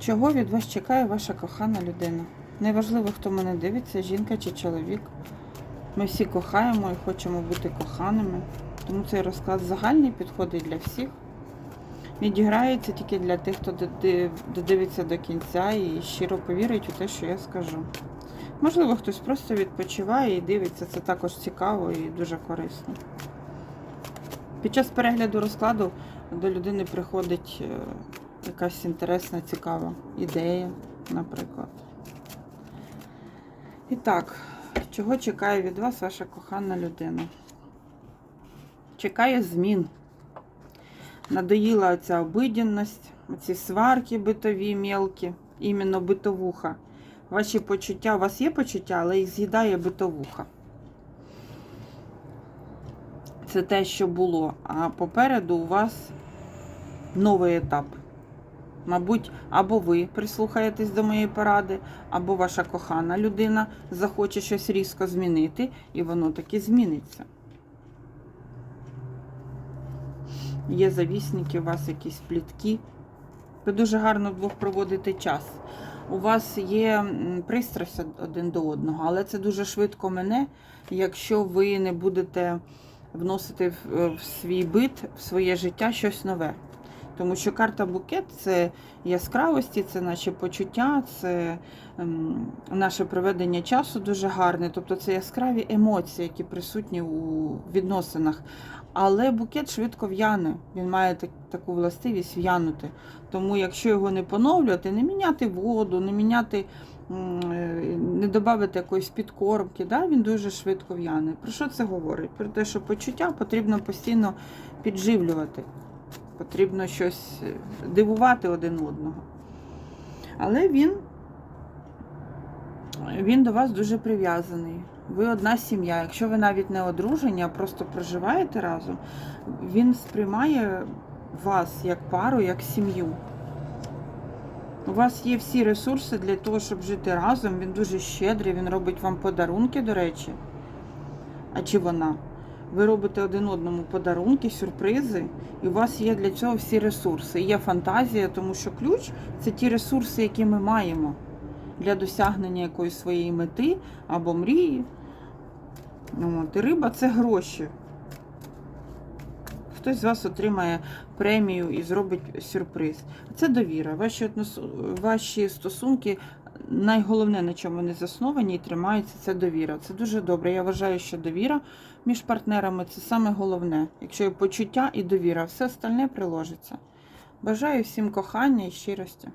Чого від вас чекає ваша кохана людина? Неважливо, хто мене дивиться, жінка чи чоловік. Ми всі кохаємо і хочемо бути коханими. Тому цей розклад загальний підходить для всіх. Відіграється тільки для тих, хто додивиться до кінця і щиро повірить у те, що я скажу. Можливо, хтось просто відпочиває і дивиться, це також цікаво і дуже корисно. Під час перегляду розкладу до людини приходить е, якась інтересна, цікава ідея, наприклад. І так, чого чекає від вас ваша кохана людина? Чекає змін. Надоїла ця обиденність, ці сварки битові, мелкі, іменно битовуха. Ваші почуття, у вас є почуття, але їх з'їдає битовуха. Це те, що було. А попереду у вас новий етап. Мабуть, або ви прислухаєтесь до моєї поради, або ваша кохана людина захоче щось різко змінити, і воно таки зміниться. Є завісники, у вас якісь плітки. Ви дуже гарно вдвох проводите час. У вас є пристрасть один до одного, але це дуже швидко мене, якщо ви не будете вносити в свій бит, в своє життя щось нове. Тому що карта букет це яскравості, це наші почуття, це ем, наше проведення часу дуже гарне. Тобто це яскраві емоції, які присутні у відносинах. Але букет швидко в'яне. Він має так, таку властивість в'янути. Тому, якщо його не поновлювати, не міняти воду, не міняти, е, не додати якоїсь підкормки, да, він дуже швидко в'яне. Про що це говорить? Про те, що почуття потрібно постійно підживлювати. Потрібно щось е, дивувати один одного. Але він, він до вас дуже прив'язаний. Ви одна сім'я. Якщо ви навіть не одружені, а просто проживаєте разом, він сприймає вас як пару, як сім'ю. У вас є всі ресурси для того, щоб жити разом. Він дуже щедрий, він робить вам подарунки, до речі. А чи вона? Ви робите один одному подарунки, сюрпризи, і у вас є для цього всі ресурси. Є фантазія, тому що ключ це ті ресурси, які ми маємо для досягнення якоїсь своєї мети або мрії. От, і риба це гроші. Хтось з вас отримає премію і зробить сюрприз. Це довіра. Ваші, ваші стосунки, найголовне, на чому вони засновані і тримаються, це довіра. Це дуже добре. Я вважаю, що довіра між партнерами це саме головне. Якщо є почуття і довіра, все остальне приложиться. Бажаю всім кохання і щирості.